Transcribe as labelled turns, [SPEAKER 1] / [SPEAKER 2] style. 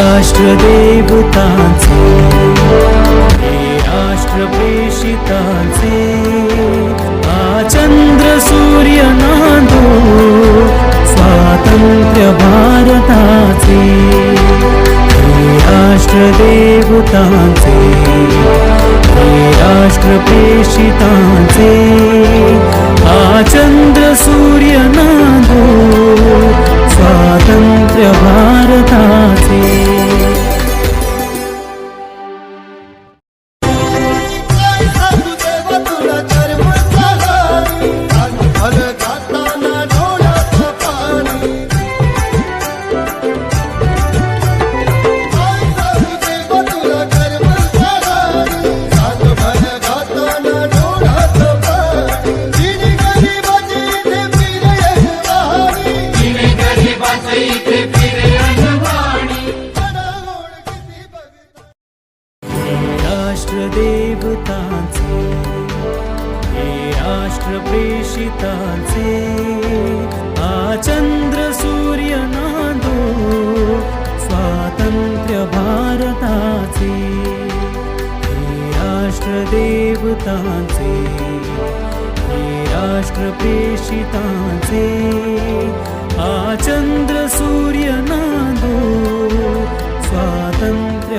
[SPEAKER 1] राष्ट्रदेवतांचे हे राष्ट्रप्रेषितांचे चंद्र सूर्य नांदो स्वातंत्र्य भारताचे. हे राष्ट्रदेवतांचे हे राष्ट्रप्रेषितांचे हा चंद्र राष्ट्रप्रेषितांचे आ चंद्र सूर्य नादो, स्वातंत्र्य भारताचे हे राष्ट्रदेवतांचे हे राष्ट्रप्रेषितांचे आ चंद्र सूर्य नादो, स्वातंत्र्य